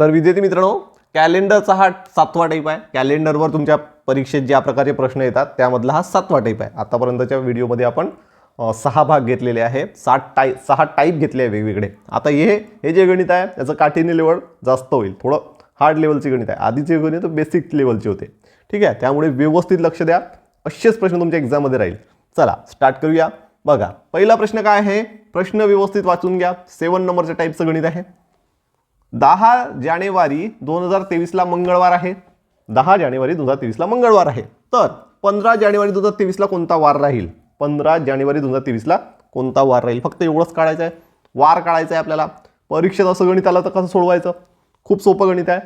तर विद्यार्थी मित्रांनो कॅलेंडरचा हा सातवा टाईप आहे. कॅलेंडरवर तुमच्या परीक्षेत ज्या प्रकारचे प्रश्न येतात त्यामधला हा सातवा टाईप आहे. आतापर्यंतच्या व्हिडिओमध्ये आपण सहा भाग घेतलेले आहेत. सात टाईप सहा टाईप घेतले आहे वेगवेगळे. आता हे हे जे गणित आहे त्याचं काठीण्य लेवल जास्त होईल. थोडं हार्ड लेवलचे गणित आहे. आधीचे गणित बेसिक लेवलचे होते. ठीक आहे? त्यामुळे व्यवस्थित लक्ष द्या. असेच प्रश्न तुमच्या एक्झाममध्ये राहील. चला स्टार्ट करूया. बघा पहिला प्रश्न काय आहे? प्रश्न व्यवस्थित वाचून घ्या. सेवन नंबरच्या टाईपचं गणित आहे. दहा जानेवारी दोन हजार तेवीसला मंगळवार आहे. दहा जानेवारी दोन हजार तेवीसला मंगळवार आहे. तर पंधरा जानेवारी दोन हजार तेवीसला कोणता वार राहील? पंधरा जानेवारी दोन हजार तेवीसला कोणता वार राहील? फक्त एवढंच काढायचं आहे. वार काढायचं आहे आपल्याला. परीक्षेत असं गणित आलं तर कसं सोडवायचं? खूप सोपं गणित आहे.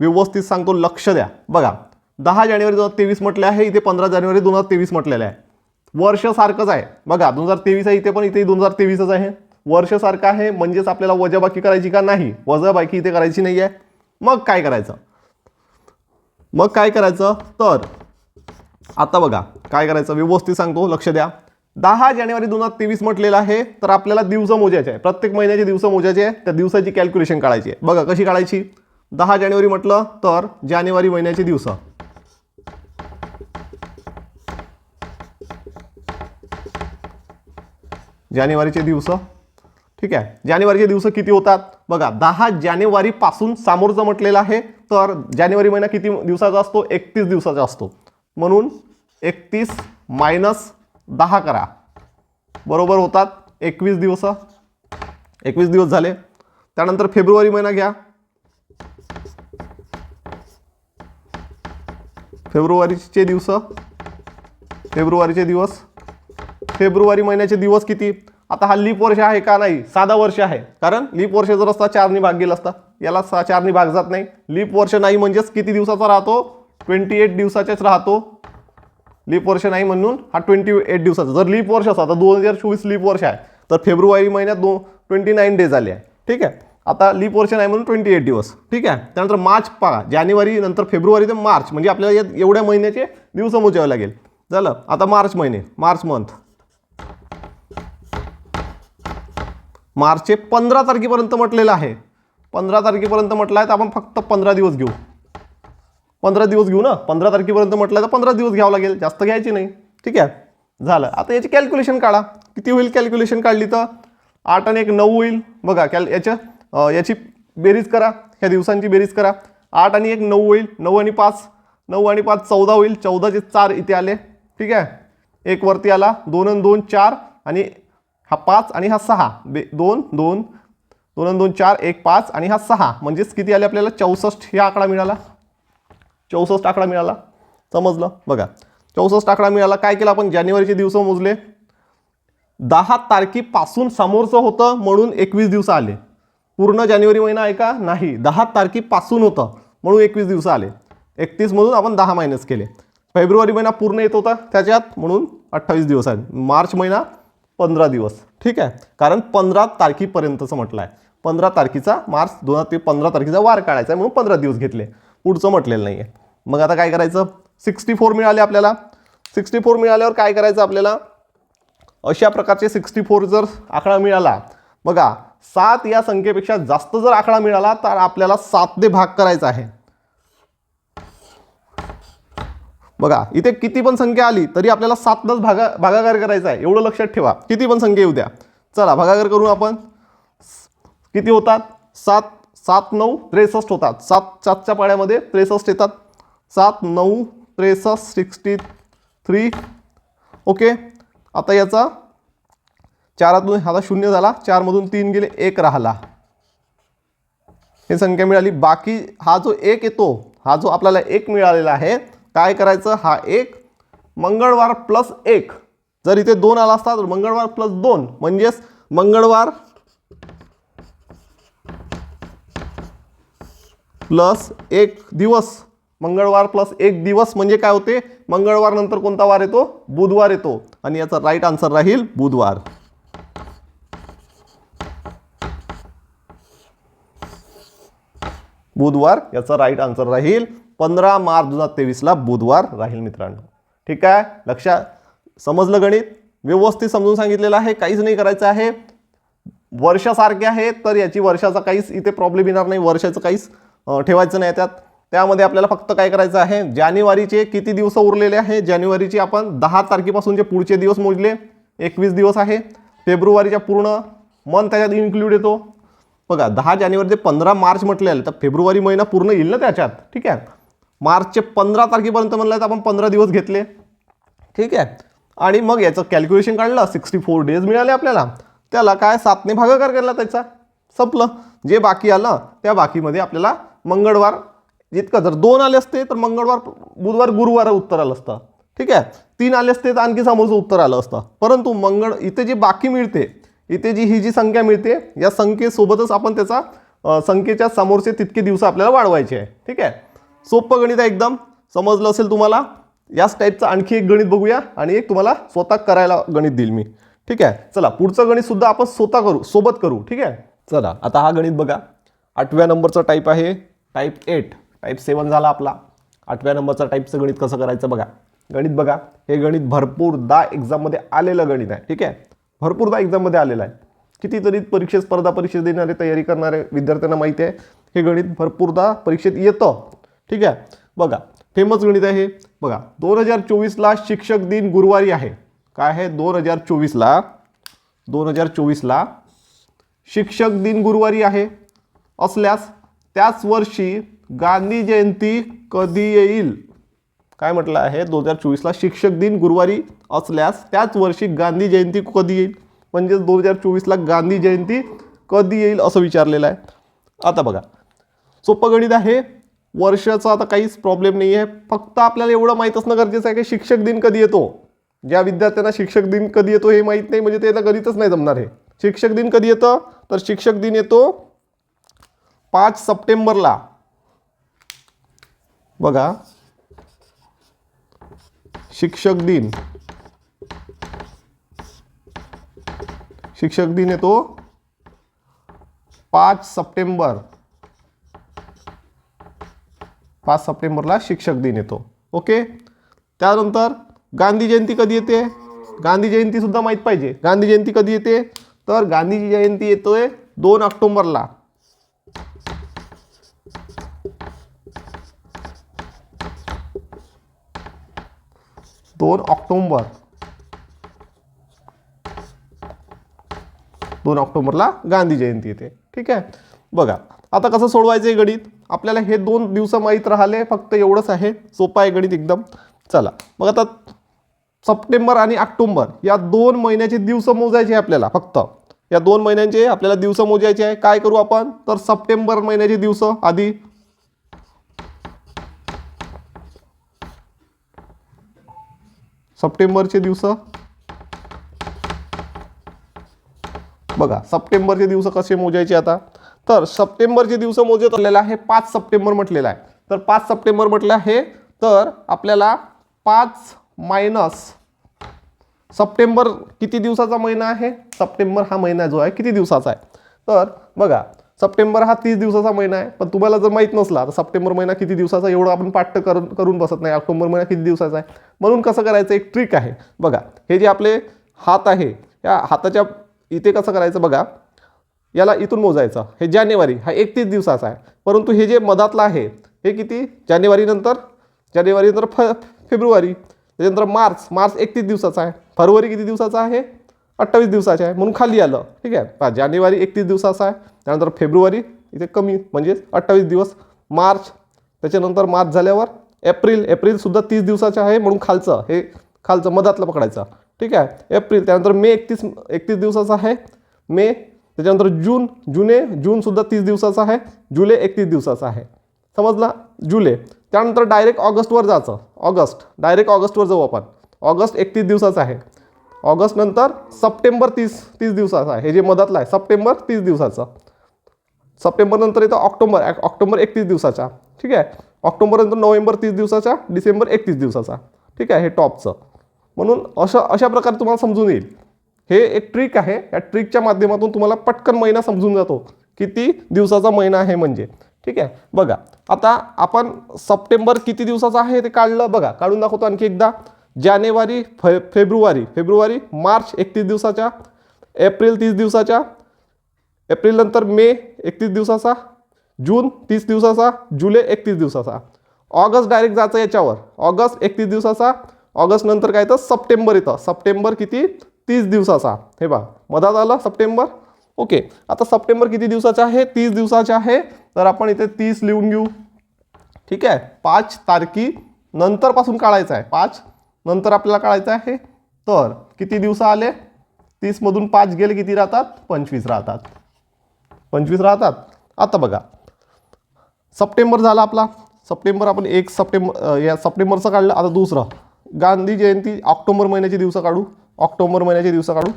व्यवस्थित सांगतो लक्ष द्या. बघा दहा जानेवारी दोन हजार तेवीस म्हटले आहे इथे पंधरा जानेवारी दोन हजार तेवीस म्हटलेलं आहे. वर्ष सारखंच आहे. बघा दोन हजार तेवीस आहे इथे पण इथे दोन हजार तेवीसच आहे. वर्ष सारखं आहे म्हणजेच आपल्याला वजाबाकी करायची का नाही? वजाबाकी इथे करायची नाही आहे मग काय करायचं? मग काय करायचं? तर आता बघा काय करायचं? व्यवस्थित सांगतो लक्ष द्या. दहा जानेवारी दोन हजार तेवीस म्हटलेलं आहे तर आपल्याला दिवस मोजायचे आहे. प्रत्येक महिन्याचे दिवस मोजायचे आहे त्या दिवसाची कॅल्क्युलेशन काढायची आहे. बघा कशी काढायची? दहा जानेवारी म्हटलं तर जानेवारी महिन्याचे दिवस. जानेवारीचे दिवस. ठीक आहे? जानेवारीचे दिवस किती होतात? बघा दहा जानेवारीपासून सामोरचं म्हटलेलं आहे तर जानेवारी महिना किती दिवसाचा असतो? एकतीस दिवसाचा असतो. म्हणून एकतीस मायनस दहा करा. बरोबर होतात एकवीस दिवस. एकवीस दिवस झाले. त्यानंतर फेब्रुवारी महिना घ्या. फेब्रुवारीचे दिवस. फेब्रुवारीचे दिवस. फेब्रुवारी महिन्याचे दिवस किती? आता हा लीप वर्ष आहे का नाही? साधा वर्ष आहे. कारण लीप वर्ष जर असता चारनी भाग गेला असता. याला सा चारनी भाग जात नाही. लीप वर्ष नाही म्हणजेच किती दिवसाचा राहतो? ट्वेंटी एट दिवसाचेच राहतो. लीप वर्ष नाही म्हणून हा ट्वेंटी एट दिवसाचा. जर लीप वर्ष असता तर दोन हजार चोवीस लीप वर्ष आहे. तर फेब्रुवारी महिन्यात दो ट्वेंटी नाईन डेज आले आहे. ठीक आहे? आता लीप वर्ष नाही म्हणून ट्वेंटी एट दिवस. ठीक आहे? त्यानंतर मार्च पहा. जानेवारी नंतर फेब्रुवारी ते मार्च. म्हणजे आपल्याला या एवढ्या महिन्याचे दिवस मोजावे लागेल. झालं? आता मार्च महिने. मार्च मंथ मार्चचे पंधरा तारखेपर्यंत म्हटलेलं आहे. पंधरा तारखेपर्यंत म्हटलं आहे तर आपण फक्त पंधरा दिवस घेऊ. पंधरा दिवस घेऊ ना? पंधरा तारखेपर्यंत म्हटलं तर पंधरा दिवस घ्यावं लागेल. जास्त घ्यायची नाही. ठीक आहे? झालं. आता याची कॅल्क्युलेशन काढा. किती होईल कॅल्क्युलेशन काढली तर? आठ आणि एक नऊ होईल. बघा कॅल याच्या याची बेरीज करा. ह्या दिवसांची बेरीज करा. आठ आणि एक नऊ होईल. नऊ आणि पाच. नऊ आणि पाच चौदा होईल. चौदाचे चार इथे आले. ठीक आहे? एक वरती आला. दोन आणि दोन चार आणि हा पाच आणि हा सहा. बे दोन दोन दोन आणि दोन चार एक पाच आणि हा सहा. म्हणजेच किती आले आपल्याला? चौसष्ट. हे आकडा मिळाला? चौसष्ट आकडा मिळाला. समजलं? बघा. चौसष्ट आकडा मिळाला. काय केलं आपण? जानेवारीचे दिवस मोजले. दहा तारखेपासून समोरचं होतं म्हणून एकवीस दिवस आले. पूर्ण जानेवारी महिना आहे का? नाही. दहा तारखेपासून होतं म्हणून एकवीस दिवस आले. एकतीसमधून आपण दहा मायनस केले. फेब्रुवारी महिना पूर्ण येत होता त्याच्यात म्हणून अठ्ठावीस दिवस आहे मार्च महिना पंधरा दिवस. ठीक आहे. कारण पंधरा तारखेपर्यंतचं म्हटलं आहे पंधरा तारखेचा मार्च दोन हजार ते पंधरा तारखेचा वार काढायचा आहे म्हणून पंधरा दिवस घेतले. पुढचं म्हटलेलं नाही आहे मग आता काय करायचं? सिक्स्टी फोर मिळाले आपल्याला. सिक्स्टी फोर मिळाल्यावर काय करायचं आपल्याला? अशा प्रकारचे सिक्स्टी फोर जर आकडा मिळाला बघा सात या संख्येपेक्षा जास्त जर आकडा मिळाला तर आपल्याला सात दे भाग करायचा आहे. बघा इथे किती पण संख्या आली तरी आपल्याला सातनच भागा भागाकार करायचा आहे. एवढं लक्षात ठेवा. किती पण संख्या येऊ द्या. चला भागाकार करू आपण. किती होतात? सात सात नऊ त्रेसष्ट होतात. सात सातच्या पाड्यामध्ये त्रेसष्ट येतात. सात नऊ त्रेसष्ट सिक्स्टी थ्री. ओके? आता याचा चारातून आता शून्य झाला. चारमधून तीन गेले एक राहिला. हे संख्या मिळाली. बाकी हा जो एक येतो हा जो आपल्याला एक मिळालेला आहे काय करायचं? हा एक. मंगळवार प्लस एक. जर इथे दोन आला असता तर मंगळवार प्लस दोन. म्हणजेच मंगळवार प्लस एक दिवस. मंगळवार प्लस एक दिवस म्हणजे काय होते? मंगळवार नंतर कोणता वार येतो? बुधवार येतो. आणि याचा राईट आन्सर राहील बुधवार. बुधवार याचा राईट आन्सर राहील पंधरा मार्च दोन हजार तेवीसला बुधवार राहील मित्रांनो. ठीक आहे? लक्षात? समजलं गणित? व्यवस्थित समजून सांगितलेलं आहे काहीच नाही करायचं आहे. वर्षासारखे आहे तर याची वर्षाचा काहीच इथे प्रॉब्लेम येणार नाही वर्षाचं काहीच ठेवायचं नाही त्यात त्यामध्ये आपल्याला फक्त काय करायचं आहे जानेवारीचे किती दिवस उरलेले आहे? जानेवारीचे आपण दहा तारखेपासून जे पुढचे दिवस मोजले एकवीस दिवस आहे. फेब्रुवारीच्या पूर्ण मंथ त्याच्यात इन्क्लूड येतो. बघा दहा जानेवारी ते पंधरा मार्च म्हटलेलं तर फेब्रुवारी महिना पूर्ण येईल ना त्याच्यात? ठीक आहे? मार्चचे पंधरा तारखेपर्यंत म्हणलं तर आपण पंधरा दिवस घेतले. ठीक आहे? आणि मग याचं कॅल्क्युलेशन काढलं सिक्स्टी फोर डेज मिळाले आपल्याला. त्याला काय? सातने भागाकार केला त्याचा. संपलं. जे बाकी आलं त्या बाकीमध्ये आपल्याला मंगळवार जितकं जर दोन आले असते तर मंगळवार बुधवार गुरुवार उत्तर आलं असतं. ठीक आहे? तीन आले असते तर आणखी समोरचं उत्तर आलं असतं. परंतु मंगळ इथे जी बाकी मिळते इथे जी ही जी संख्या मिळते या संख्येसोबतच आपण त्याचा संख्येच्या समोरचे तितके दिवस आपल्याला वाढवायचे आहे. ठीक आहे? सोपं गणित आहे एकदम. समजलं असेल तुम्हाला? याच टाईपचं आणखी एक गणित बघूया आणि एक तुम्हाला स्वतः करायला गणित देईल मी. ठीक आहे? चला पुढचं गणित सुद्धा आपण स्वतः करू सोबत करू. ठीक आहे? चला आता हा गणित बघा. आठव्या नंबरचा टाईप आहे टाईप एट टाईप सेवन झाला आपला. आठव्या नंबरचा टाईपचं गणित कसं करायचं बघा. गणित बघा. हे गणित भरपूरदा एक्झाममध्ये आलेलं गणित आहे. ठीक आहे? भरपूरदा एक्झाममध्ये आलेलं आहे. कितीतरी परीक्षेत स्पर्धा परीक्षेत देणारे तयारी करणारे विद्यार्थ्यांना माहिती आहे. हे गणित भरपूरदा परीक्षेत येतं. ठीक आहे? बघा फेमस गणित आहे हे. बघा दोन हजार चोवीसला शिक्षक दिन गुरुवारी आहे. काय आहे? दोन हजार चोवीसला दोन हजार चोवीसला शिक्षक दिन गुरुवारी आहे. असल्यास त्याच वर्षी गांधी जयंती कधी येईल? काय म्हटलं आहे? दोन हजार चोवीसला शिक्षक दिन गुरुवारी असल्यास त्याच वर्षी गांधी जयंती कधी येईल? म्हणजेच दोन हजार चोवीसला गांधी जयंती कधी येईल असं विचारलेलं आहे. आता बघा सोपं गणित आहे. वर्षाचा आता काहीच प्रॉब्लेम नाही आहे फक्त आपल्याला एवढं माहीत असणं गरजेचं आहे की शिक्षक दिन कधी येतो? ज्या विद्यार्थ्यांना शिक्षक दिन कधी येतो हे माहीत नाही म्हणजे त्याला गणितच नाही जमणार हे. शिक्षक दिन कधी येतं? तर शिक्षक दिन येतो पाच सप्टेंबरला. बघा. शिक्षक दिन. शिक्षक दिन येतो पाच सप्टेंबर. पाच सप्टेंबरला शिक्षक दिन येतो. ओके? त्यानंतर गांधी जयंती कधी येते? गांधी जयंती सुद्धा माहीत पाहिजे. गांधी जयंती कधी येते? तर गांधी जयंती येतोय दोन ऑक्टोंबरला. दोन ऑक्टोंबर. दोन ऑक्टोबरला गांधी जयंती येते. ठीक आहे? बघा. आता कसं सोडवायचं आहे गणित? आपल्याला हे दोन दिवस माहीत राहिले फक्त एवढंच आहे. सोपं आहे गणित एकदम. चला मग आता सप्टेंबर आणि ऑक्टोंबर या दोन महिन्याचे दिवस मोजायचे आहे आपल्याला फक्त. या दोन महिन्यांचे आपल्याला दिवस मोजायचे आहे. काय करू आपण? तर सप्टेंबर महिन्याचे दिवस आधी. सप्टेंबरचे दिवस. बघा सप्टेंबरचे दिवस कसे मोजायचे आता? तर सप्टेंबरचे दिवस मोजत आलेला आहे पाच सप्टेंबर म्हटलेला आहे. तर पाच सप्टेंबर म्हटलं आहे तर आपल्याला पाच मायनस सप्टेंबर किती दिवसाचा महिना आहे? सप्टेंबर हा महिना जो आहे किती दिवसाचा आहे? तर बघा सप्टेंबर हा तीस दिवसाचा महिना आहे पण तुम्हाला जर माहीत नसला तर सप्टेंबर महिना किती दिवसाचा एवढं आपण पाठ्य करून करून बसत नाही. ऑक्टोबर महिना किती दिवसाचा आहे? म्हणून कसं करायचं एक ट्रिक आहे. बघा हे जे आपले हात आहे या हाताच्या इथे कसं करायचं बघा याला इथून मोजायचं. हे जानेवारी हा एकतीस दिवसाचा आहे. परंतु हे जे मधातलं आहे हे किती? जानेवारीनंतर जानेवारीनंतर फ फेब्रुवारी. त्याच्यानंतर मार्च मार्च एकतीस दिवसाचा आहे. फरवरी किती दिवसाचा आहे? अठ्ठावीस दिवसाचा आहे. म्हणून खाली आलं. ठीक आहे? पहा जानेवारी एकतीस दिवसाचा आहे. त्यानंतर फेब्रुवारी इथे कमी म्हणजे अठ्ठावीस दिवस. मार्च त्याच्यानंतर मार्च झाल्यावर एप्रिल एप्रिलसुद्धा तीस दिवसाचा आहे. म्हणून खालचं हे खालचं मधातलं पकडायचं. ठीक आहे? एप्रिल त्यानंतर मे एकतीस एकतीस दिवसाचा आहे. मे त्याच्यानंतर जून जुने जूनसुद्धा तीस दिवसाचा आहे जुलै एकतीस दिवसाचा आहे. समजला? जुलै. त्यानंतर डायरेक्ट ऑगस्टवर जायचं. ऑगस्ट. डायरेक्ट ऑगस्टवर जाऊ आपण. ऑगस्ट एकतीस दिवसाचा आहे. ऑगस्ट नंतर सप्टेंबर तीस तीस दिवसाचा आहे. हे जे मधातलं आहे सप्टेंबर तीस दिवसाचं. सप्टेंबर नंतर येतं ऑक्टोबर. ऑक्टोबर एकतीस दिवसाचा. ठीक आहे? ऑक्टोबरनंतर नोव्हेंबर तीस दिवसाचा डिसेंबर एकतीस दिवसाचा. ठीक आहे? हे टॉपचं. म्हणून अशा अशा प्रकारे तुम्हाला समजून येईल. हे एक ट्रिक आहे. या ट्रिकच्या माध्यमातून तुम्हाला पटकन महिना समजून जातो किती दिवसाचा महिना आहे म्हणजे. ठीक आहे? बघा आता आपण सप्टेंबर किती दिवसाचा आहे ते काढलं? बघा काढून दाखवतो आणखी एकदा. जानेवारी फे फेब्रुवारी फेब्रुवारी मार्च एकतीस दिवसाच्या एप्रिल तीस दिवसाच्या एप्रिल नंतर मे एकतीस दिवसाचा जून तीस दिवसाचा जुलै एकतीस दिवसाचा. ऑगस्ट डायरेक्ट जायचं याच्यावर. ऑगस्ट एकतीस दिवसाचा ऑगस्ट नंतर काय तर सप्टेंबर येतं. सप्टेंबर किती? तीस दिवसाचा. हे बघा मधात आलं सप्टेंबर? ओके आता सप्टेंबर किती दिवसाचा आहे? तीस दिवसाचे आहे. तर आपण इथे तीस लिहून घेऊ. ठीक आहे? पाच तारखी नंतरपासून काढायचं आहे. पाच नंतर आपल्याला काढायचं आहे. तर किती दिवस आले? तीसमधून पाच गेले किती राहतात? पंचवीस राहतात. पंचवीस राहतात. आता बघा. सप्टेंबर झाला आपला. सप्टेंबर आपण एक सप्टेंबर या सप्टेंबरचं काढलं. आता दुसरं. गांधी जयंती ऑक्टोबर महिन्याची दिवस काढू. ऑक्टोबर महिन्याचे दिवस काढू.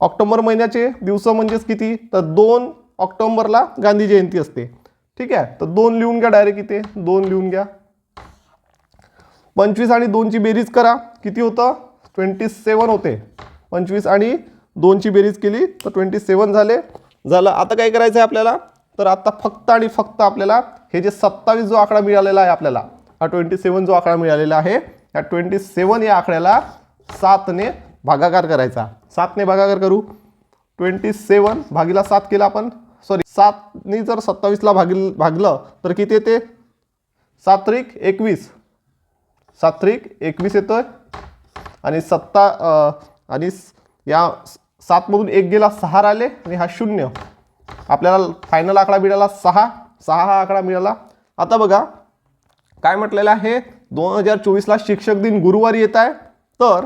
ऑक्टोबर महिन्याचे दिवस म्हणजेच किती? तर दोन ऑक्टोबरला गांधी जयंती असते. ठीक आहे? तर दोन लिहून घ्या डायरेक्ट इथे. दोन लिहून घ्या. पंचवीस आणि दोनची बेरीज करा. किती होतं? ट्वेंटी सेवन होते. पंचवीस आणि दोनची बेरीज केली तर ट्वेंटी सेवन झाले. झालं. आता काय करायचं आहे आपल्याला? तर आता फक्त आणि फक्त आपल्याला हे जे सत्तावीस जो आकडा मिळालेला आहे आपल्याला हा ट्वेंटी सेवन जो आकडा मिळालेला आहे या ट्वेंटी सेवन या आकड्याला सातने भागाकार करायचा. सातने भागाकार करू. ट्वेंटी सेवन भागीला सात केला आपण. सॉरी सातनी जर सत्तावीसला भागी भागलं तर किती येते? सात्रिक एकवीस. सात्रिक एकवीस येतोय. आणि सत्ता आणि या सातमधून एक गेला सहा राहिले आणि हा शून्य. आपल्याला फायनल आकडा मिळाला सहा. सहा हा आकडा मिळाला. आता बघा काय म्हटलेलं आहे? दोन हजार चोवीसला शिक्षक दिन गुरुवारी येत आहे. तर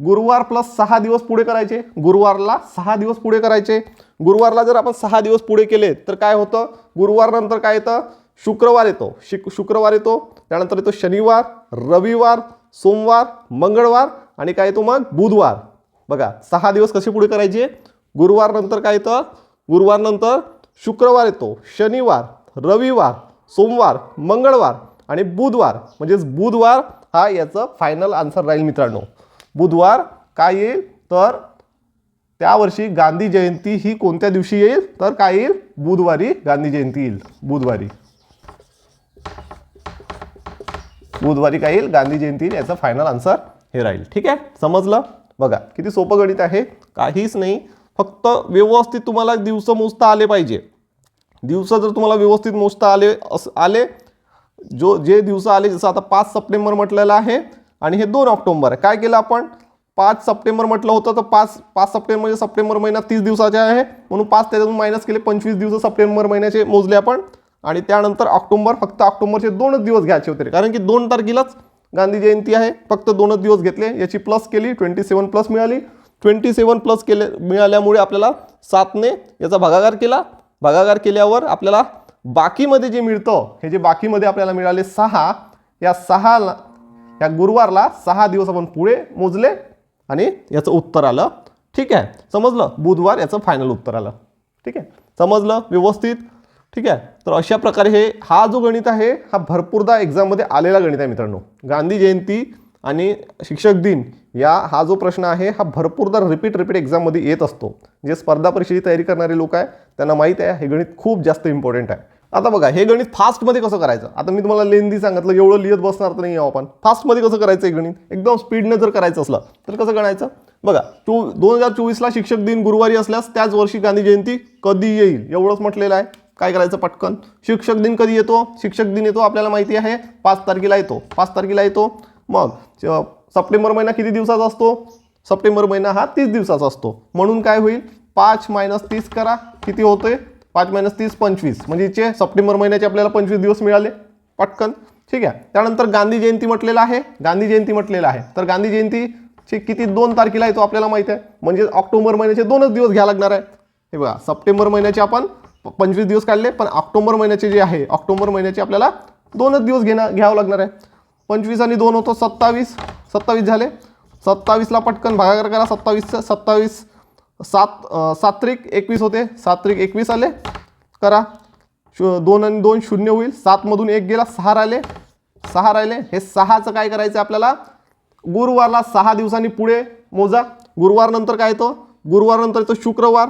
गुरुवार प्लस सहा दिवस पुढे करायचे. गुरुवारला सहा दिवस पुढे करायचे. गुरुवारला जर आपण सहा दिवस पुढे केले तर काय होतं? गुरुवारनंतर काय येतं? शुक्रवार येतो. शिक शुक्रवार येतो. त्यानंतर येतो शनिवार रविवार सोमवार मंगळवार आणि काय येतो मग? बुधवार. बघा सहा दिवस कसे पुढे करायचे? गुरुवारनंतर काय येतं? गुरुवारनंतर शुक्रवार येतो. शनिवार रविवार सोमवार मंगळवार आणि बुधवार म्हणजेच बुधवार हा याचं फायनल आन्सर राहील मित्रांनो. बुधवार काय येईल? तर त्यावर्षी गांधी जयंती ही कोणत्या दिवशी येईल? तर काय येईल? बुधवारी गांधी जयंती येईल. बुधवारी. बुधवारी काय येईल? गांधी जयंती येईल याचं फायनल आन्सर हे राहील. ठीक आहे? समजलं? बघा किती सोपं गणित आहे. काहीच नाही. फक्त व्यवस्थित तुम्हाला दिवस मोजता आले पाहिजे. दिवस जर तुम्हाला व्यवस्थित मोजता आले अस आले जो जे दिवस आले जसं आता पाच सप्टेंबर म्हटलेलं आहे आणि हे दोन ऑक्टोंबर आहे. काय केलं आपण? पाच सप्टेंबर म्हटलं होतं तर पाच पाच सप्टेंबर म्हणजे सप्टेंबर महिना तीस दिवसाचे आहे. म्हणून पाच त्याच्यातून मायनस केले पंचवीस दिवस सप्टेंबर महिन्याचे मोजले आपण. आणि त्यानंतर ऑक्टोंबर फक्त ऑक्टोंबरचे दोनच दिवस घ्यायचे होते कारण की दोन तारखेलाच गांधी जयंती आहे. फक्त दोनच दिवस घेतले. याची प्लस केली ट्वेंटी सेवन प्लस मिळाली. ट्वेंटी सेवन प्लस केले मिळाल्यामुळे आपल्याला सातने याचा भागाकार केला. भागाकार केल्यावर आपल्याला बाकीमध्ये जे मिळतं हे जे बाकीमध्ये आपल्याला मिळाले सहा या सहा या गुरुवारला सहा दिवस आपण पुढे मोजले आणि याचं उत्तर आलं. ठीक आहे? समजलं? बुधवार याचं फायनल उत्तर आलं. ठीक आहे? समजलं? व्यवस्थित? ठीक आहे? तर अशा प्रकारे हे हा जो गणित आहे हा भरपूरदा एक्झाममध्ये आलेला गणित आहे मित्रांनो. गांधी जयंती आणि शिक्षक दिन या हा जो प्रश्न आहे हा भरपूरदा रिपीट रिपीट एक्झाममध्ये येत असतो. जे स्पर्धा परीक्षेची तयारी करणारे लोक आहे त्यांना माहीत आहे हे गणित खूप जास्त इम्पॉर्टंट आहे. आता बघा हे गणित फास्टमध्ये कसं करायचं? आता मी तुम्हाला लेंदी सांगितलं एवढं लिहित बसणार तर नाही आपण. फास्टमध्ये कसं करायचं हे गणित? एकदम स्पीडनं जर करायचं असलं तर कसं करायचं बघा चो दोन हजार चोवीसला शिक्षक दिन गुरुवारी असल्यास त्याच वर्षी गांधी जयंती कधी येईल? एवढंच म्हटलेलं आहे. काय करायचं पटकन? शिक्षक दिन कधी येतो? शिक्षक दिन येतो आपल्याला माहिती आहे. पाच तारखेला येतो. पाच तारखेला येतो. मग सप्टेंबर महिना किती दिवसाचा असतो? सप्टेंबर महिना हा तीस दिवसाचा असतो. म्हणून काय होईल? पाच मायनस तीस करा. किती होते पाच मायनस तीस पंचवीस. म्हणजे हिचे सप्टेंबर महिन्याचे आपल्याला पंचवीस दिवस मिळाले पटकन. ठीक आहे? त्यानंतर गांधी जयंती म्हटलेलं आहे. गांधी जयंती म्हटलेलं आहे. तर गांधी जयंतीची किती दोन तारखेला आहे तो आपल्याला माहीत आहे. म्हणजे ऑक्टोबर महिन्याचे दोनच दिवस घ्या लागणार आहे. हे बघा सप्टेंबर महिन्याचे आपण पंचवीस दिवस काढले पण ऑक्टोबर महिन्याचे जे आहे ऑक्टोबर महिन्याचे आपल्याला दोनच दिवस घेणं घ्यावं लागणार आहे. पंचवीस आणि दोन होतो सत्तावीस. सत्तावीस झाले. सत्तावीसला पटकन भागाकार करा. सत्तावीसचं सत्तावीस सात सात्रिक एकवीस होते. सात्रिक एकवीस आले. करा. शु दोन आणि दोन शून्य होईल. सातमधून एक गेला सहा राहिले. सहा राहिले. हे सहाचं काय करायचं आपल्याला? गुरुवारला सहा दिवसांनी पुढे मोजा. गुरुवारनंतर काय येतो? गुरुवारनंतर येतो शुक्रवार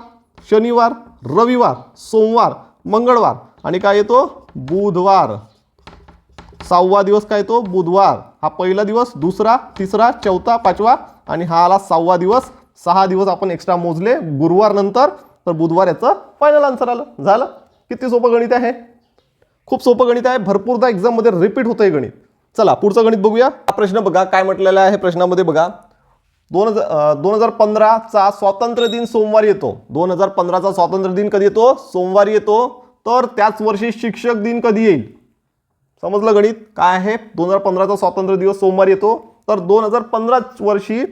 शनिवार रविवार सोमवार मंगळवार आणि काय येतो? बुधवार. सहावा दिवस काय येतो? बुधवार. हा पहिला दिवस दुसरा तिसरा चौथा पाचवा आणि हा आला सहावा दिवस. सहा दिवस आपण एक्स्ट्रा मोजले गुरुवार नंतर तर बुधवार याचं फायनल आन्सर आलं. झालं. किती सोपं गणित आहे? खूप सोपं गणित आहे. भरपूरदा एक्झाममध्ये रिपीट होतं हे गणित. चला पुढचं गणित बघूया. हा प्रश्न बघा काय म्हटलेला आहे प्रश्नामध्ये बघा. दोन हजार दोन हजार पंधराचा स्वातंत्र्य दिन सोमवारी येतो. दोन हजार पंधराचा स्वातंत्र्य दिन कधी येतो? सोमवारी येतो. तर त्याच वर्षी शिक्षक दिन कधी येईल? समजलं गणित? काय आहे? दोन हजार पंधराचा स्वातंत्र्य दिवस सोमवारी येतो. तर दोन हजार पंधराच वर्षी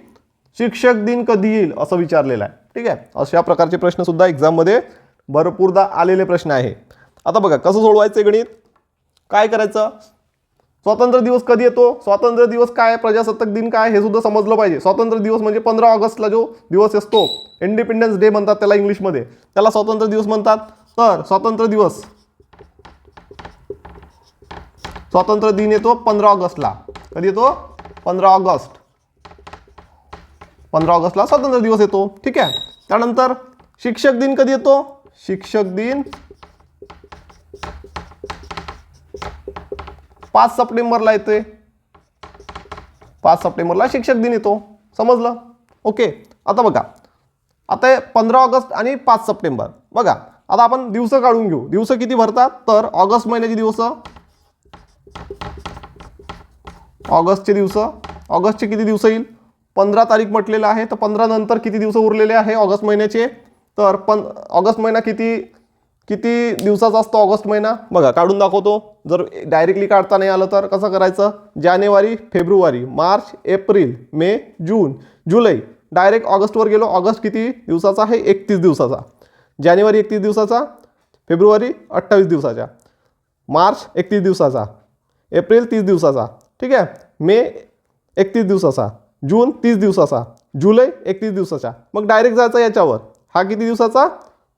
शिक्षक दिन कधी येईल असं विचारलेलं आहे. ठीक आहे? अशा प्रकारचे प्रश्न सुद्धा एक्झाममध्ये भरपूरदा आलेले प्रश्न आहे. आता बघा कसं सोडवायचं आहे गणित? काय करायचं? स्वातंत्र्य दिवस कधी येतो? स्वातंत्र्य दिवस काय? प्रजासत्ताक दिन काय? हे सुद्धा समजलं पाहिजे. स्वातंत्र्य दिवस म्हणजे पंधरा ऑगस्टला जो दिवस असतो इंडिपेंडन्स डे म्हणतात त्याला इंग्लिशमध्ये. त्याला स्वातंत्र्य दिवस म्हणतात. तर स्वातंत्र्य दिवस. स्वातंत्र्य दिन येतो पंधरा ऑगस्टला. कधी येतो? पंधरा ऑगस्ट. पंधरा ऑगस्टला स्वातंत्र्य दिवस येतो. ठीक आहे? त्यानंतर शिक्षक दिन कधी येतो? शिक्षक दिन पाच सप्टेंबरला येते पाच सप्टेंबरला शिक्षक दिन येतो. समजलं? ओके. आता बघा. आता हे पंधरा ऑगस्ट आणि पाच सप्टेंबर. बघा. आता आपण दिवस काढून घेऊ. दिवस किती भरतात? तर ऑगस्ट महिन्याचे दिवस. ऑगस्टचे दिवस. ऑगस्टचे किती दिवस येईल? पंधरा तारीख म्हटलेलं आहे तर पंधरा नंतर किती दिवस उरलेले आहे ऑगस्ट महिन्याचे? तर पण ऑगस्ट महिना किती किती दिवसाचा असतो ऑगस्ट महिना? बघा काढून दाखवतो. जर डायरेक्टली काढता नाही आलं तर कसं करायचं? जानेवारी फेब्रुवारी मार्च एप्रिल मे जून जुलै. डायरेक्ट ऑगस्टवर गेलो. ऑगस्ट किती दिवसाचा आहे? एकतीस दिवसाचा. जानेवारी एकतीस दिवसाचा फेब्रुवारी अठ्ठावीस दिवसाचा. मार्च एकतीस दिवसाचा. एप्रिल तीस दिवसाचा. ठीक आहे? मे एकतीस दिवसाचा. जून तीस दिवसाचा जुलै एकतीस दिवसाचा. मग डायरेक्ट जायचं याच्यावर. हा किती दिवसाचा?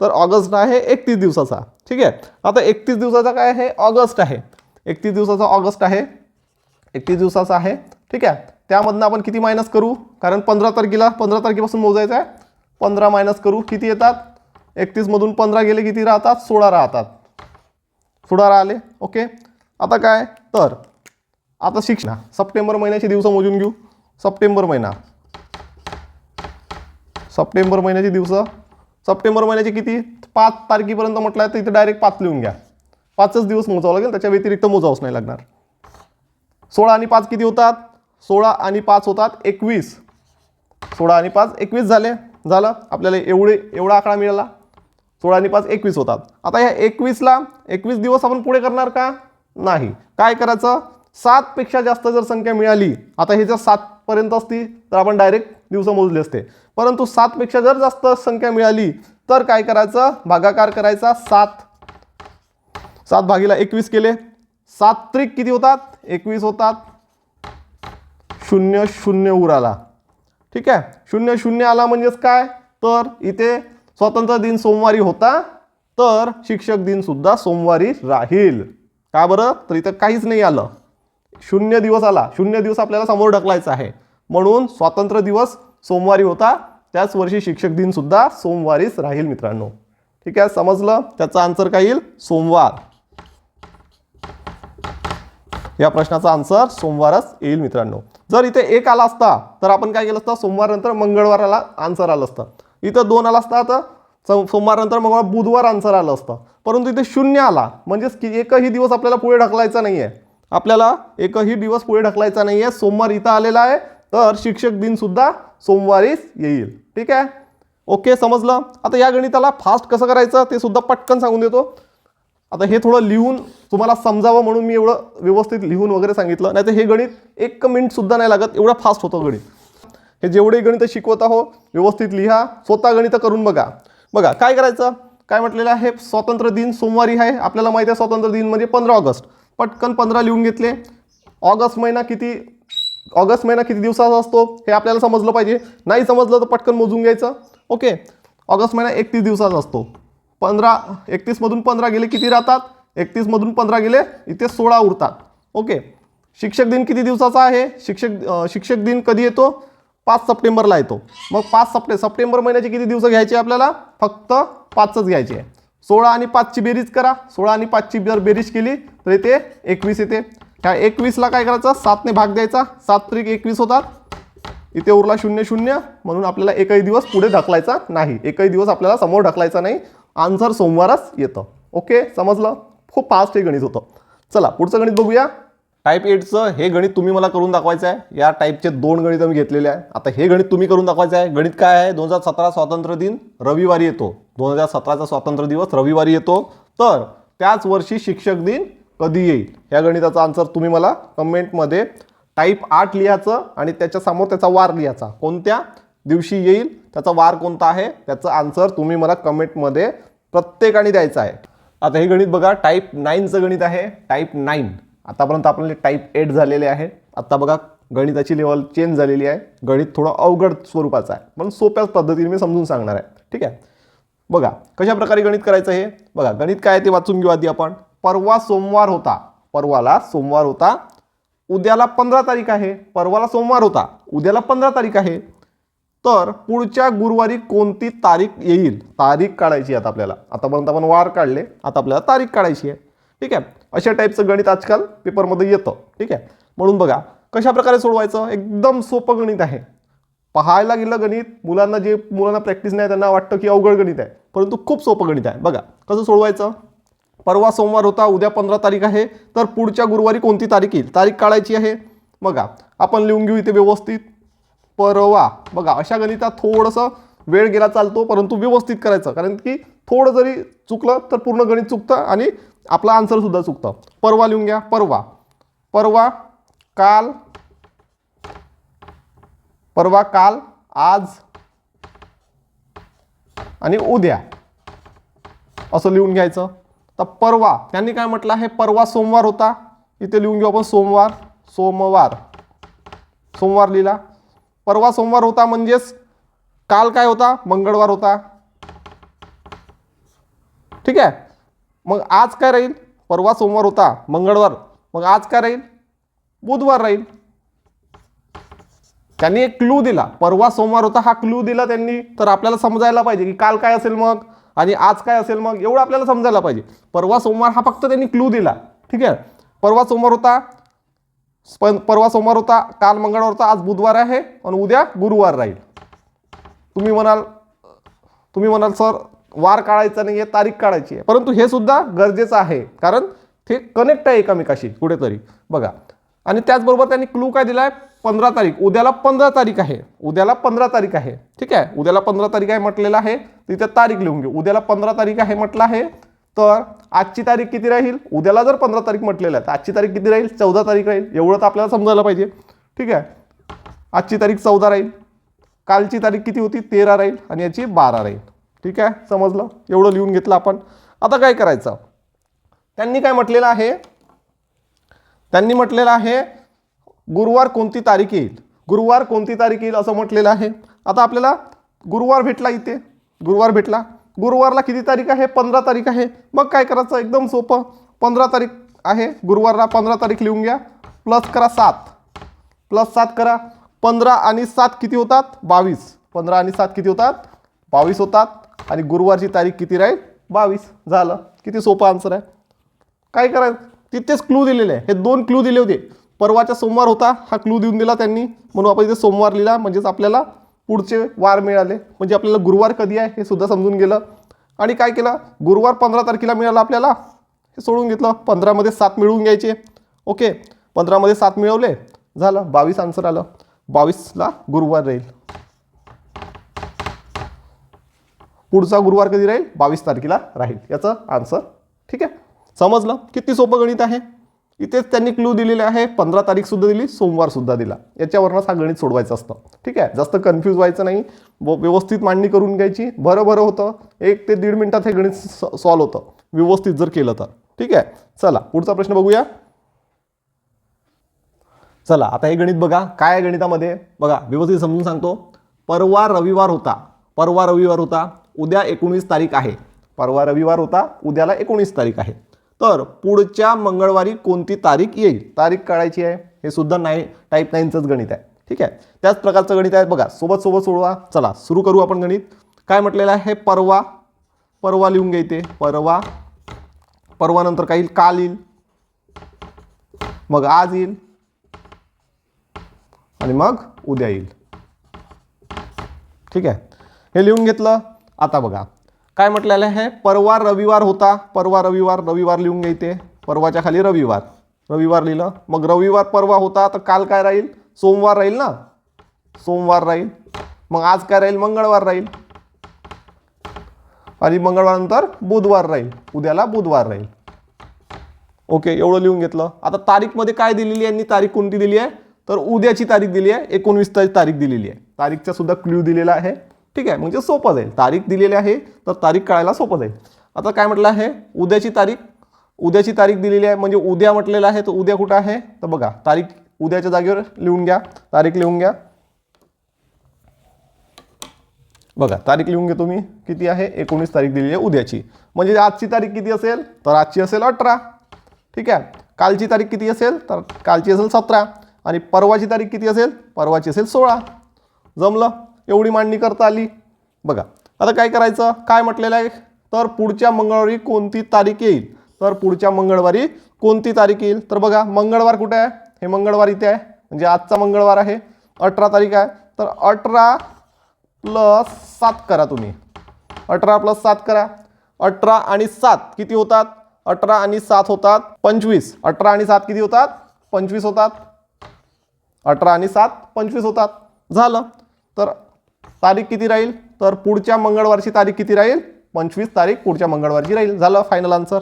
तर ऑगस्ट आहे एकतीस दिवसाचा. ठीक आहे? आता एकतीस दिवसाचा काय आहे? ऑगस्ट आहे. एकतीस दिवसाचा ऑगस्ट आहे. एकतीस दिवसाचा आहे. ठीक आहे? त्यामधनं आपण किती मायनस करू? कारण पंधरा तारखेला पंधरा तारखेपासून मोजायचं आहे पंधरा मायनस करू. किती येतात? एकतीसमधून पंधरा गेले किती राहतात? सोळा राहतात. सोळा राहिले. ओके? आता काय? तर आता शिक्षण. सप्टेंबर महिन्याचे दिवस मोजून घेऊ. सप्टेंबर महिना. सप्टेंबर महिन्याचे दिवस. सप्टेंबर महिन्याचे किती? पाच तारखेपर्यंत म्हटलं आहे तर इथे डायरेक्ट पाच लिहून घ्या. पाचच दिवस मोजावं लागेल त्याच्या व्यतिरिक्त मोजावंच नाही लागणार. सोळा आणि पाच किती होतात? सोळा आणि पाच होतात एकवीस. सोळा आणि पाच एकवीस झाले. झालं? आपल्याला एवढे एवढा आकडा मिळाला. सोळा आणि पाच एकवीस होतात. आता ह्या एकवीसला एकवीस दिवस आपण पुढे करणार का? नाही. काय करायचं? सातपेक्षा जास्त जर संख्या मिळाली आता हे जर पर्यंत असती तर आपण डायरेक्ट दिवस मोजले असते. परंतु सातपेक्षा जर जास्त संख्या मिळाली तर काय करायचं? भागाकार करायचा. सात. सात भागीला एकवीस केले. सात त्रिक किती होतात? एकवीस होतात. शून्य शून्य उराला. ठीक आहे? शून्य शून्य आला म्हणजेच काय? तर इथे स्वातंत्र्य दिन सोमवारी होता तर शिक्षक दिन सुद्धा सोमवारी राहील. का बरं? तर इथं काहीच नाही आलं. शून्य दिवस आला. शून्य दिवस आपल्याला समोर ढकलायचा आहे. म्हणून स्वातंत्र्य दिवस सोमवारी होता. त्याच वर्षी शिक्षक दिन सुद्धा सोमवारीच राहील मित्रांनो. ठीक आहे? समजलं? त्याचा आन्सर काय येईल? सोमवार. या प्रश्नाचा आन्सर सोमवारच येईल मित्रांनो. जर इथे एक आला असता तर आपण काय केलं असतं? सोमवार नंतर मंगळवाराला आन्सर आलं असतं. इथं दोन आला असता तर सोमवार नंतर मंगळवार बुधवार आन्सर आलं असतं. परंतु इथे शून्य आला. म्हणजेच की एकही दिवस आपल्याला पुढे ढकलायचा नाही आहे आपल्याला एकही दिवस पुढे ढकलायचा नाही आहे सोमवार इथं आलेला आहे. तर शिक्षक दिन सुद्धा सोमवारीच येईल. ठीक आहे? ओके समजलं? आता या गणिताला फास्ट कसं करायचं ते सुद्धा पटकन सांगून देतो. आता हे थोडं लिहून तुम्हाला समजावं म्हणून मी एवढं व्यवस्थित लिहून वगैरे सांगितलं. नाही तर हे गणित एक मिनिटसुद्धा नाही लागत. एवढं फास्ट होतं गणित. हे जेवढे गणित शिकवत आहो व्यवस्थित लिहा. स्वतः गणितं करून बघा. बघा काय करायचं? काय म्हटलेलं आहे? स्वातंत्र्य दिन सोमवारी आहे. आपल्याला माहिती आहे स्वातंत्र्य दिन म्हणजे पंधरा ऑगस्ट. पटकन पंधरा लिहून घेतले. ऑगस्ट महिना किती ऑगस्ट महिना किती दिवसाचा असतो हे आपल्याला समजलं पाहिजे. नाही समजलं तर पटकन मोजून घ्यायचं. ओके. ऑगस्ट महिना एकतीस दिवसाचा असतो. पंधरा एकतीसमधून पंधरा गेले किती राहतात? एकतीसमधून पंधरा गेले इथे सोळा उरतात. ओके. शिक्षक दिन किती दिवसाचा आहे? शिक्षक शिक्षक दिन कधी येतो? पाच सप्टेंबरला येतो. मग पाच सप्टे सप्टेंबर महिन्याचे किती दिवस घ्यायचे आपल्याला? फक्त पाचच घ्यायचे. आहे सोळा आणि पाचची बेरीज करा. सोळा आणि पाचची जर बेरीज केली तर इथे एकवीस येते. ह्या एकवीसला काय करायचं? सातने भाग द्यायचा. सात त्रिक एकवीस होतात. इथे उरला शून्य शून्य. म्हणून आपल्याला एकही दिवस पुढे ढकलायचा नाही. एकही दिवस आपल्याला समोर ढकलायचा नाही. आन्सर सोमवारच येतं. ओके समजलं? खूप फास्ट हे गणित होतं. चला पुढचं गणित बघूया. टाईप एटचं हे गणित तुम्ही मला करून दाखवायचं आहे. या टाईपचे दोन गणित मी घेतलेले आहे. आता हे गणित तुम्ही करून दाखवायचं आहे. गणित काय आहे? दोन हजार सतरा स्वातंत्र्य दिन रविवारी येतो. दोन हजार सतराचा स्वातंत्र्य दिवस रविवारी येतो. तर त्याच वर्षी शिक्षक दिन कधी येईल? ह्या गणिताचा आन्सर तुम्ही मला कमेंटमध्ये टाईप आठ लिहायचं आणि त्याच्यासमोर त्याचा वार लिहायचा. कोणत्या दिवशी येईल? त्याचा वार कोणता आहे? त्याचं आन्सर तुम्ही मला कमेंटमध्ये प्रत्येकाने द्यायचं आहे. आता हे गणित बघा टाईप नाईनचं गणित आहे. टाईप नाईन आतापर्यंत आपल्याला टाईप एट झालेले आहे. आता बघा गणिताची लेवल चेंज झालेली आहे. गणित थोडं अवघड स्वरूपाचं आहे. पण सोप्याच पद्धतीने मी समजून सांगणार आहे. ठीक आहे? बघा कशा प्रकारे गणित करायचं हे? बघा गणित काय ते वाचून घेऊ आधी आपण. परवा सोमवार होता. परवाला सोमवार होता. उद्याला पंधरा तारीख आहे. परवाला सोमवार होता. उद्याला पंधरा तारीख आहे. तर पुढच्या गुरुवारी कोणती तारीख येईल? तारीख काढायची आता आपल्याला. आतापर्यंत आपण वार काढले. आता आपल्याला तारीख काढायची आहे. ठीक आहे? अशा टाईपचं गणित आजकाल पेपरमध्ये येतं. ठीक आहे? म्हणून बघा कशा प्रकारे सोडवायचं? एकदम सोपं गणित आहे. पाहायला गेलं गणित मुलांना जे मुलांना प्रॅक्टिस नाही त्यांना वाटतं की अवघड गणित आहे. परंतु खूप सोपं गणित आहे. बघा कसं सोडवायचं? परवा सोमवार होता उद्या पंधरा तारीख आहे तर पुढच्या गुरुवारी कोणती तारीख येईल? तारीख काढायची आहे. बघा आपण लिहून घेऊ इथे व्यवस्थित. परवा बघा अशा गणितात थोडंसं वेळ गेला चालतो परंतु व्यवस्थित करायचं. कारण की थोडं जरी चुकलं तर पूर्ण गणित चुकतं आणि आपलं आन्सरसुद्धा चुकतं. परवा लिहून घ्या परवा. परवा काल. परवा काल आज. आणि उद्या. असं लिहून घ्यायचं. तर परवा त्यांनी काय म्हटलं आहे? परवा सोमवार होता. इथे लिहून घेऊ आपण सोमवार सोमवार. सोमवार लिहिला. परवा सोमवार होता म्हणजेच काल काय होता? मंगळवार होता. ठीक आहे? मग आज काय राहील? परवा सोमवार होता मंगळवार. मग आज काय राहील? बुधवार राहील. त्यांनी एक क्लू दिला. परवा सोमवार होता हा क्लू दिला त्यांनी. तर आपल्याला समजायला पाहिजे की काल काय असेल मग? आणि आज काय असेल मग? एवढं आपल्याला समजायला पाहिजे. परवा सोमवार हा फक्त त्यांनी क्लू दिला. ठीक आहे? परवा सोमवार होता. पण परवा सोमवार होता. काल मंगळवार होता. आज बुधवार आहे आणि उद्या गुरुवार राहील. तुम्ही म्हणाल तुम्ही म्हणाल सर वार काढायचा नाही आहे तारीख काढायची आहे. परंतु हे सुद्धा गरजेचं आहे. कारण ते कनेक्ट आहे एकामेकाशी कुठेतरी. बघा. आणि त्याचबरोबर त्यांनी क्लू काय दिला आहे पंधरा तारीख उद्याला पंधरा तारीख आहे. उद्याला पंधरा तारीख आहे. ठीक आहे? उद्याला पंधरा तारीख आहे म्हटलेलं आहे. तिथे तारीख लिहून घेऊ. उद्याला पंधरा तारीख आहे म्हटलं आहे. तर आजची तारीख किती राहील? उद्याला जर पंधरा तारीख म्हटलेलं आहे तर आजची तारीख किती राहील? चौदा तारीख राहील. एवढं तर आपल्याला समजायला पाहिजे. ठीक आहे? आजची तारीख चौदा राहील. कालची तारीख किती होती? तेरा राहील आणि याची बारा राहील. ठीक आहे? समजलं? एवढं लिहून घेतलं आपण. आता काय करायचं? त्यांनी काय म्हटलेलं आहे? त्यांनी म्हटलेलं आहे गुरुवार कोणती तारीख येईल? गुरुवार कोणती तारीख येईल असं म्हटलेलं आहे. आता आपल्याला गुरुवार भेटला इथे. गुरुवार भेटला. गुरुवारला किती तारीख आहे? पंधरा तारीख आहे. मग काय करायचं? एकदम सोपं. पंधरा तारीख आहे. गुरुवारला पंधरा तारीख लिहून घ्या. प्लस करा सात. प्लस सात करा. पंधरा आणि सात किती होतात? बावीस. पंधरा आणि सात किती होतात? बावीस होतात. आणि गुरुवारची तारीख किती राहील? बावीस. झालं. किती सोपं आन्सर आहे. काय करायचं? तिथेच क्लू दिलेले आहे. हे दोन क्लू दिले होते. परवाचा सोमवार होता हा क्लू देऊन दिला त्यांनी. म्हणून आपण इथे सोमवार लिहिला म्हणजेच आपल्याला पुढचे वार मिळाले. म्हणजे आपल्याला गुरुवार कधी आहे हे सुद्धा समजून गेलं. आणि काय केलं? गुरुवार पंधरा तारखेला मिळाला आपल्याला. हे सोडून घेतलं. पंधरामध्ये सात मिळवून घ्यायचे. ओके. पंधरामध्ये सात मिळवले. झालं. बावीस आन्सर आलं. बावीसला गुरुवार राहील. पुढचा गुरुवार कधी राहील? बावीस तारखेला राहील. याचं आन्सर ठीक आहे? समजलं? किती सोपं गणित आहे? इथेच त्यांनी क्लू दिलेले आहे. पंधरा तारीखसुद्धा दिली सोमवारसुद्धा दिला. याच्यावरनंच हा गणित सोडवायचं असतं. ठीक आहे? जास्त कन्फ्यूज व्हायचं नाही. व व्यवस्थित मांडणी करून घ्यायची. बरं बरं होतं. एक ते दीड मिनटात हे गणित सॉल्व होतं. व्यवस्थित जर केलं तर. ठीक आहे? चला पुढचा प्रश्न बघूया. चला आता हे गणित बघा. काय आहे गणितामध्ये? बघा व्यवस्थित समजून सांगतो. परवा रविवार होता. परवा रविवार होता. उद्या एकोणीस तारीख आहे. परवा रविवार होता. उद्याला एकोणीस तारीख आहे. तर पुढच्या मंगळवारी कोणती तारीख येईल? तारीख काढायची आहे. हे सुद्धा नाही टाईप नाईनचंच गणित आहे. ठीक आहे? त्याच प्रकारचं गणित आहे. बघा सोबत सोबत सोडवा. चला सुरू करू आपण गणित. काय म्हटलेलं आहे? परवा परवा लिहून घ्यायचे परवा परवानंतर काय येईल? काल येईल. मग आज येईल. आणि मग उद्या येईल. ठीक आहे? हे लिहून घेतलं. आता बघा. काय म्हटलेलं आहे? परवा रविवार होता. परवा रविवार रविवार लिहून घ्यायचे परवाच्या खाली रविवार. रविवार लिहिलं. मग रविवार परवा होता तर काल काय राहील? सोमवार राहील ना? सोमवार राहील. मग आज काय राहील? मंगळवार राहील. आणि मंगळवारनंतर बुधवार राहील. उद्याला बुधवार राहील. ओके एवढं लिहून घेतलं. आता तारीखमध्ये काय दिलेली आहे यांनी? तारीख कोणती दिली आहे? तर उद्याची तारीख दिली आहे. एकोणवीस तारीख दिलेली आहे. तारीखचा सुद्धा क्ल्यू दिलेला आहे. ठीक आहे म्हणजे सोपं जाईल. तारीख दिलेली आहे तर तारीख कळायला सोपं जाईल. आता काय म्हटलं आहे? उद्याची तारीख. उद्याची तारीख दिलेली आहे म्हणजे उद्या म्हटलेलं आहे तर उद्या कुठं आहे? तर बघा तारीख उद्याच्या जागेवर लिहून घ्या. तारीख लिहून घ्या. बघा तारीख लिहून घेतो मी. किती आहे? एकोणीस तारीख दिलेली आहे उद्याची. म्हणजे आजची तारीख किती असेल? तर आजची असेल अठरा. ठीक आहे? कालची तारीख किती असेल? तर कालची असेल सतरा. आणि परवाची तारीख किती असेल? परवाची असेल सोळा. जमलं? एवढी मांडणी करता आली. बघा आता काय करायचं? काय म्हटलेलं आहे? तर पुढच्या मंगळवारी कोणती तारीख येईल? तर पुढच्या मंगळवारी कोणती तारीख येईल? तर बघा मंगळवार कुठे आहे? हे मंगळवार इथे आहे. म्हणजे आजचा मंगळवार आहे. अठरा तारीख आहे. तर अठरा प्लस सात करा तुम्ही. अठरा प्लस सात करा. अठरा आणि सात किती होतात? अठरा आणि सात होतात पंचवीस. अठरा आणि सात किती होतात? पंचवीस होतात. अठरा आणि सात पंचवीस होतात. झालं. तर तारीख किती राहील? तर पुढच्या मंगळवारची तारीख किती राहील? पंचवीस तारीख पुढच्या मंगळवारची राहील. झालं फायनल आन्सर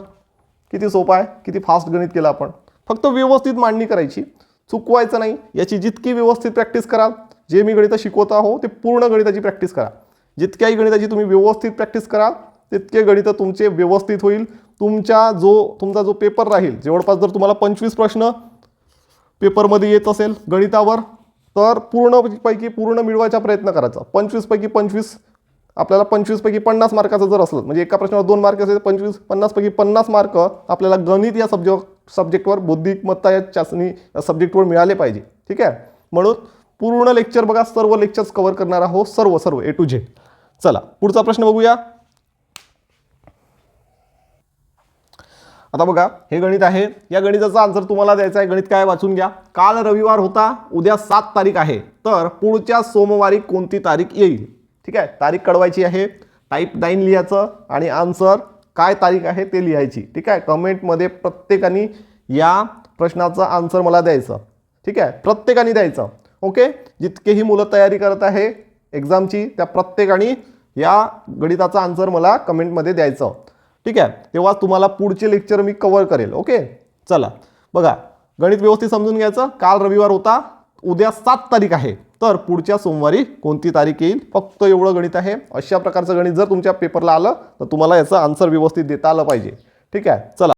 किती सोपं आहे? किती फास्ट गणित केलं आपण? फक्त व्यवस्थित मांडणी करायची. चुकवायचं नाही. याची जितकी व्यवस्थित प्रॅक्टिस कराल जे मी गणितं शिकवत आहो ते पूर्ण गणिताची प्रॅक्टिस करा. जितक्याही गणिताची तुम्ही व्यवस्थित प्रॅक्टिस कराल तितके गणितं तुमचे व्यवस्थित होईल. तुमच्या जो तुमचा जो पेपर राहील जवळपास जर तुम्हाला पंचवीस प्रश्न पेपरमध्ये येत असेल गणितावर तर पूर्णपैकी पूर्ण मिळवायचा प्रयत्न करायचा. पंचवीसपैकी पंचवीस आपल्याला पंचवीसपैकी पन्नास मार्काचं जर असलं म्हणजे एका प्रश्नावर दोन मार्क असेल पंचवीस पन्नासपैकी पन्नास मार्क आपल्याला गणित या सब्जेक्ट सब्जेक्टवर बौद्धिकमत्ता या चाचणी या सब्जेक्टवर मिळाले पाहिजे. ठीक आहे? म्हणून पूर्ण लेक्चर बघा सर्व लेक्चर्स कव्हर करणार आहोत सर्व सर्व ए टू झेड चला पुढचा प्रश्न बघूया. आता बघा हे गणित आहे. या गणिताचा आन्सर तुम्हाला द्यायचा आहे. गणित काय वाचून घ्या. काल रविवार होता उद्या सात तारीख आहे. तर पुढच्या सोमवारी कोणती तारीख येईल? ठीक आहे? तारीख कळवायची आहे. टाईप नाईन लिहायचं आणि आन्सर काय तारीख आहे ते लिहायची. ठीक आहे? कमेंटमध्ये प्रत्येकाने या प्रश्नाचा आन्सर मला द्यायचं. ठीक आहे? प्रत्येकाने द्यायचं. ओके जितकेही मुलं तयारी करत आहे एक्झामची त्या प्रत्येकाने या गणिताचा आन्सर मला कमेंटमध्ये द्यायचं. ठीक आहे? तेव्हा तुम्हाला पुढचे लेक्चर मी कव्हर करेल ओके चला. बघा गणित व्यवस्थित समजून घ्यायचं. काल रविवार होता. उद्या सात तारीख आहे. तर पुढच्या सोमवारी कोणती तारीख येईल? फक्त एवढं गणित आहे. अशा प्रकारचं गणित जर तुमच्या पेपरला आलं तर तुम्हाला याचं आन्सर व्यवस्थित देता आलं पाहिजे. ठीक आहे? चला.